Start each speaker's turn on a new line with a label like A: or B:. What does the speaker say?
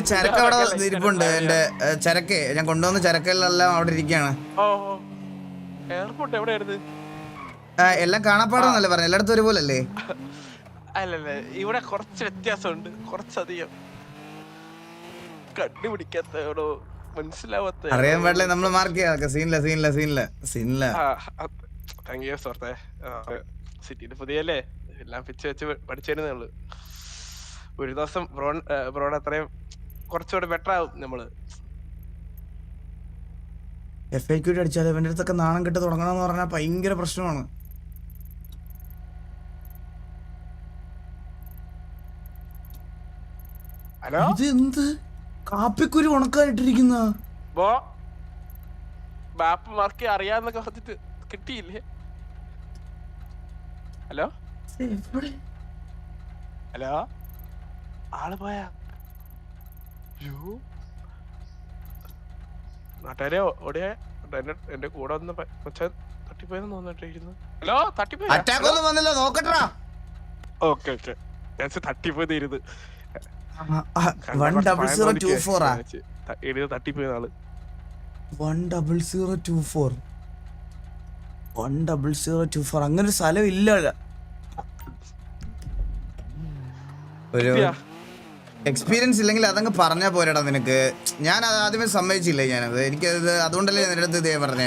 A: ചരക്ക് അവിടെ ഇരിപ്പുണ്ട് എന്റെ ചരക്ക്. ഞാൻ കൊണ്ടുവന്ന ചരക്കെല്ലാം അവിടെ ഇരിക്കുകയാണ്.
B: എയർപോർട്ട് എവിടെയായിരുന്നു?
A: എല്ലാം കാണാപ്പാടാന്നല്ലേ പറഞ്ഞു? എല്ലായിടത്തും ഒരുപോലെ അല്ലേ
B: അല്ലല്ല ഇവിടെ കുറച്ച് വ്യത്യാസമുണ്ട്. കുറച്ചധികം. കണ്ടുപിടിക്കാത്തോ മനസ്സിലാവാത്ത
A: അറിയാൻ പാടില്ല നമ്മൾ മാർക്ക് ചെയ്യാം. സീനില്ല സീനില്ല സീനില്ല സീനില്ല.
B: താങ്ക് യു സുഹൃത്തെ. സിറ്റിയിൽ പുതിയല്ലേ? എല്ലാം പിച്ച് വെച്ച് പഠിച്ചിരുന്നേ ഉള്ളു. ഒരു ദിവസം ബ്രോൺ ബ്രോൺ അത്രയും കുറച്ചുകൂടെ ബെറ്റർ ആവും നമ്മൾ.
A: എഫ് ഐ ക്യൂട്ടി അടിച്ചാൽ ഇവന്റെ അടുത്തൊക്കെ നാണം കെട്ട് തുടങ്ങണമെന്ന് പറഞ്ഞാൽ ഭയങ്കര പ്രശ്നമാണ്.
B: ഹലോ?
A: ഇത് എന്ത്? കാപ്പിക്കുരു ഉണക്കായിട്ടിരിക്കുന്ന
B: ബോ മാപ്പ് മാർക്ക് അറിയാന്നൊക്കെ പറഞ്ഞിട്ട് കിട്ടിയില്ലേ? ഹലോ? ഹലോ? ആൾ പോയാ? നാട്ടുകാരെ ഓടിയ എന്റെ എന്റെ കൂടെ വന്ന കൊച്ച തട്ടിപ്പോയെന്ന് തോന്നിട്ടിരിക്കുന്നു. ഹലോ തട്ടിപ്പോയി?
A: അറ്റാക്ക് ഒന്നും വന്നില്ല നോക്കട്ടാ
B: ഓക്കെ ഓക്കെ. ഞാൻ തട്ടിപ്പോയി തീരുത് തട്ടിപ്പോയ ആൾ.
A: One double zero two four one double zero two four അങ്ങനെ ഒരു സ്ഥലം ഇല്ല. ഒരു
B: ഇല്ല.
A: എക്സ്പീരിയൻസ് ഇല്ലെങ്കിൽ അതങ്ങ് പറഞ്ഞാൽ പോരാടാ നിനക്ക്. ഞാൻ അത് ആദ്യമേ സമ്മതിച്ചില്ലേ ഞാനത്? എനിക്കത് അതുകൊണ്ടല്ലേ നിന്റെ അടുത്ത് ഇതേ പറഞ്ഞേ.